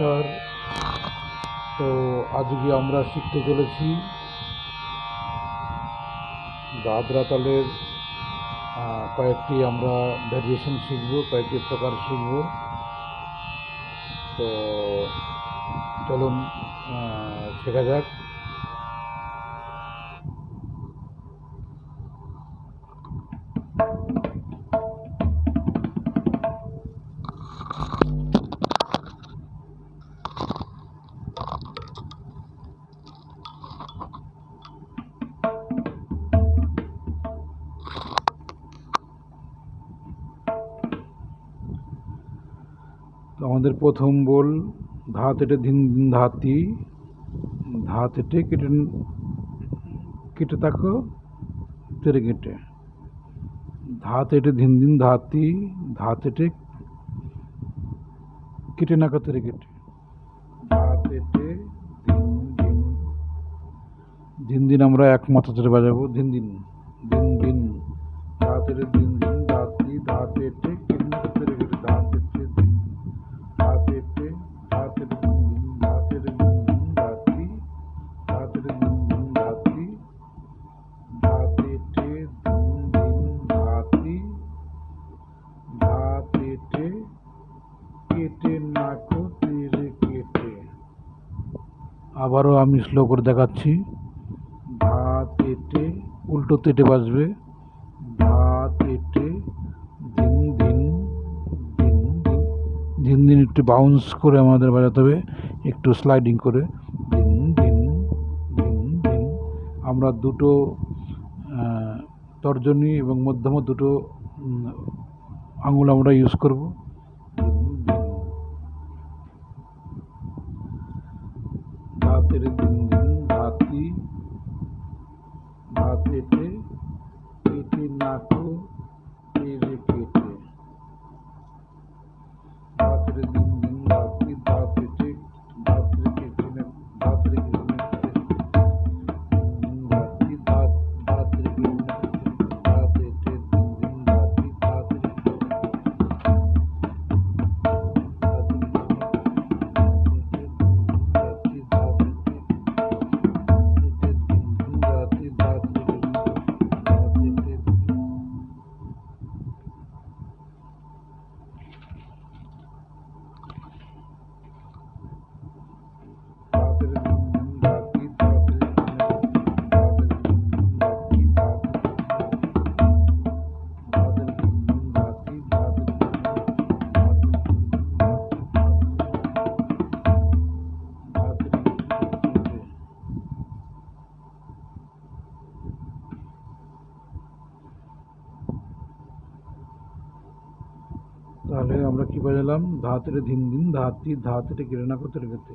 নমস্কার তো আজকে আমরা শিখতে চলেছি দাদরা তালের কয়েকটি আমরা ভ্যারিয়েশন শিখব, কয়েকটি প্রকার শিখব। তো চলুন শেখা যাক। আমাদের প্রথম বল, ধাত তেটে ধিন ধাতি, ধাত এটে কেটে কেটে থাকো তেরে কেটে। ধাত এটে ধিন ধিন ধাতি ধা তেটে কেটে নাকা, তেরে কেটে। ধা তেটে ধিন ধিন দিন দিন আমরা এক মাথা ধরে বাজাবো দিন দিন দিন দিন ধা তেটে দিন দিন ধাতি ধা তেটে আবারও আমি স্লো করে দেখাচ্ছি। ধাতেতে উল্টো তেটে বাজবে। ধাতেতে দিন দিন দিন দিন দিন দিন একটু বাউন্স করে আমাদের বাজাতে হবে, একটু স্লাইডিং করে। দিন দিন দিন দিন, আমরা দুটো তর্জনী এবং মধ্যম দুটো আঙুল আমরা ইউজ করব। তাহলে আমরা কি বাজালাম ধাতুটা দিন দিন ধাতি কেটে না করতে রেখেতে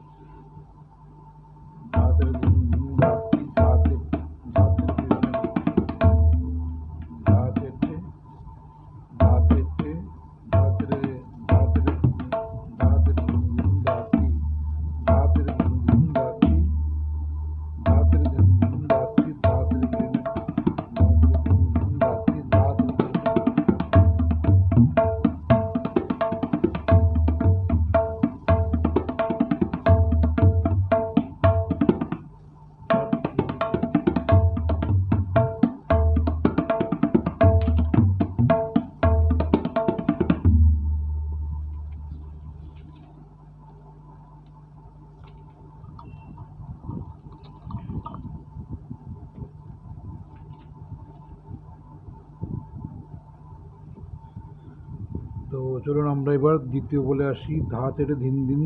আমরা এবার দ্বিতীয় বলে আসি, ধা তেড়ে দিন দিন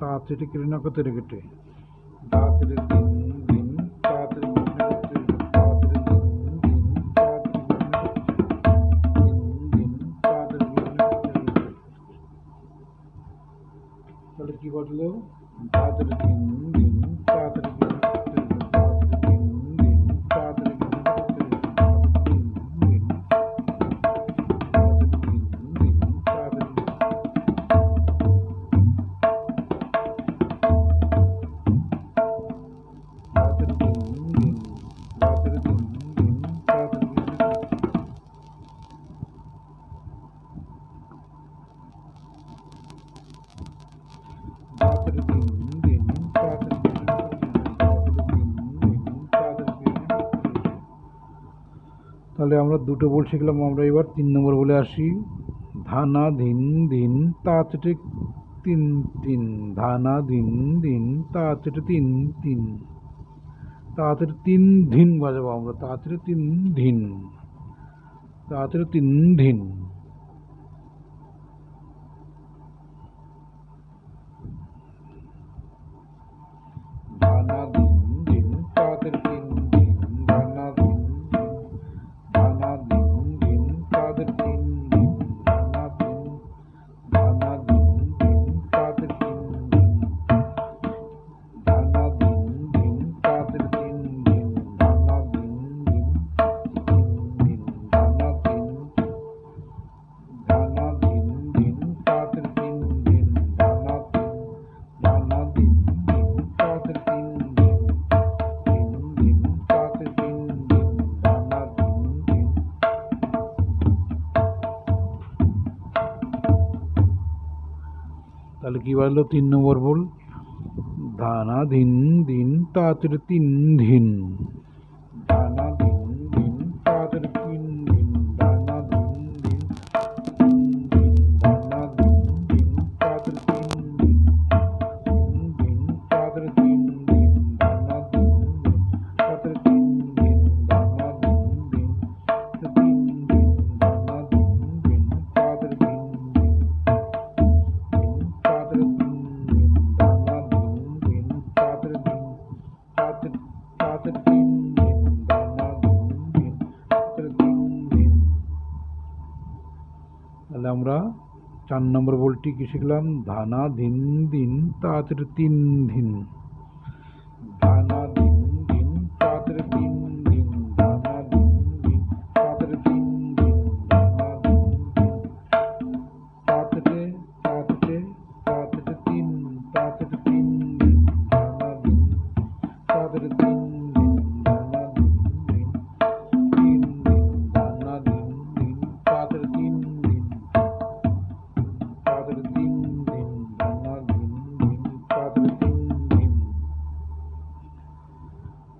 তা তেটে কেটে না কেটে। ধা দিন দিন তাহলে আমরা দুটো বল শিখলাম, আমরা এবার তিন নম্বর বলে আসি। ধানা ধিন ধিন তা চেটে তিন তিন। ধানা দিন ধিন তা চেটে তিন তিন। তাড়াতাড়ি তিন ধিন বাজাবো আমরা তাড়াতাড়ি তিন ধিন। তাড়াতাড়ি তিন ধিন। কী বাজলো তিন নম্বর ভুল। ধানা ধিন দিন তাড়াতাড়ি তিন ধিন। দানা ধিন চার নম্বর বলটি কি শিখলাম? ধানা ধিন দিন তাঁতের তিন ধিন।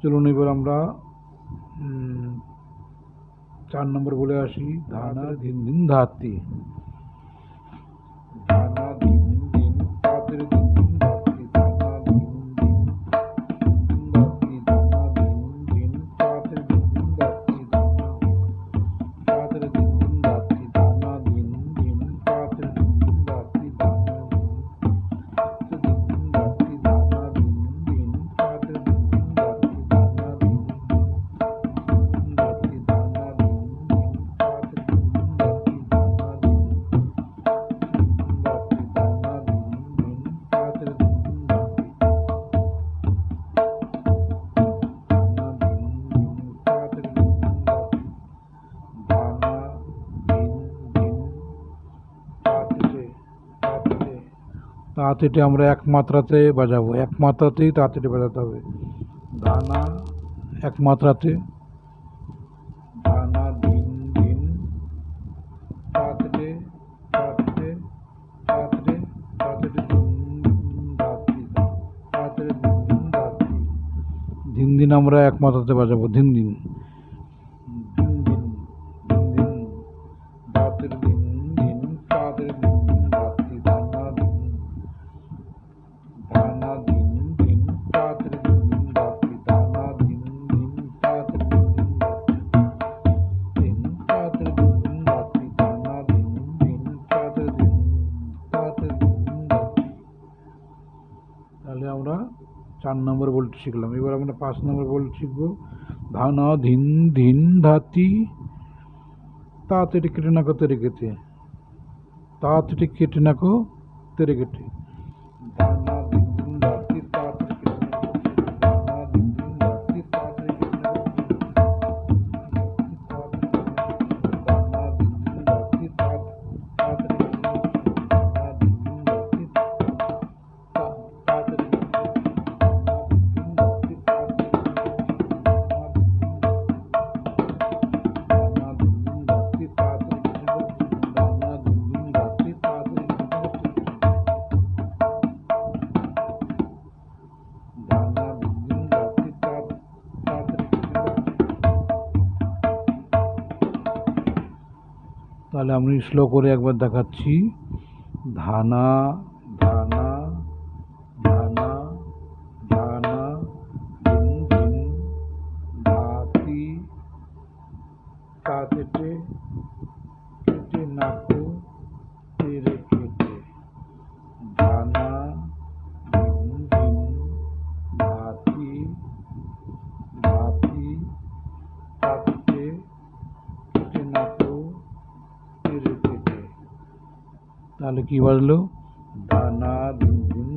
চলুন এবার আমরা চার নম্বর বলে আসি ধানা দিন দিন ধাতি ধানা দিন দিন ধাতের দিন Thank you. তাঁতিটি আমরা এক মাত্রাতে বাজাবো। এক মাত্রাতেই তাঁতিটি বাজাতে হবে। দানা, এক মাত্রাতে। দানা, দিন দিন। তাঁতড়ে দিন দিন আমরা একমাত্রাতে বাজাবো। দিন দিন। চার নম্বর বোল্ট শিখলাম। এবার আমরা পাঁচ নম্বর বোল্ট শিখব। ধান ধিন ধিন ধাতি তা তেটে কেটে নাকো তেরে কেটে তা তেটে কেটে নাকো তেরে কেটে ধান তাহলে আমি স্লো করে একবার দেখাচ্ছি। ধানা তাহলে কি বাজলো দানা দিন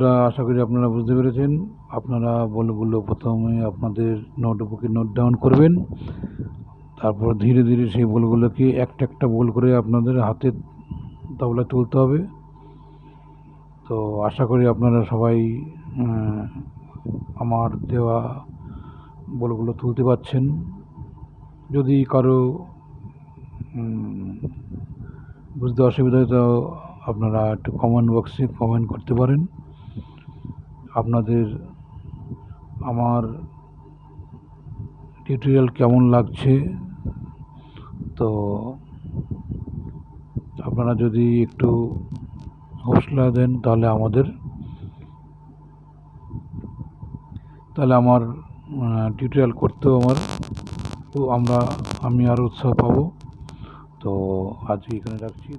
বন্ধুরা, আশা করি আপনারা বুঝতে পেরেছেন। আপনারা বলগুলো প্রথমে আপনাদের নোটবুকে নোট ডাউন করবেন। তারপর ধীরে ধীরে সেই বলগুলোকে একটা একটা বল করে আপনাদের হাতে তাবলা তুলতে হবে। তো আশা করি আপনারা সবাই আমার দেওয়া বলগুলো তুলতে পারছেন। যদি কারও বুঝতে অসুবিধা হয় তো আপনারা একটু কমেন্ট বক্সে কমেন্ট করতে পারেন। আপনাদের আমার টিউটোরিয়াল কেমন লাগছে? তো আপনারা যদি একটু হৌসলা দেন তাহলে আমাদের, তাহলে আমার টিউটোরিয়াল করতেও আমার আমরা, আমি আরও উৎসাহ পাবো। তো আজকে এখানে রাখছি।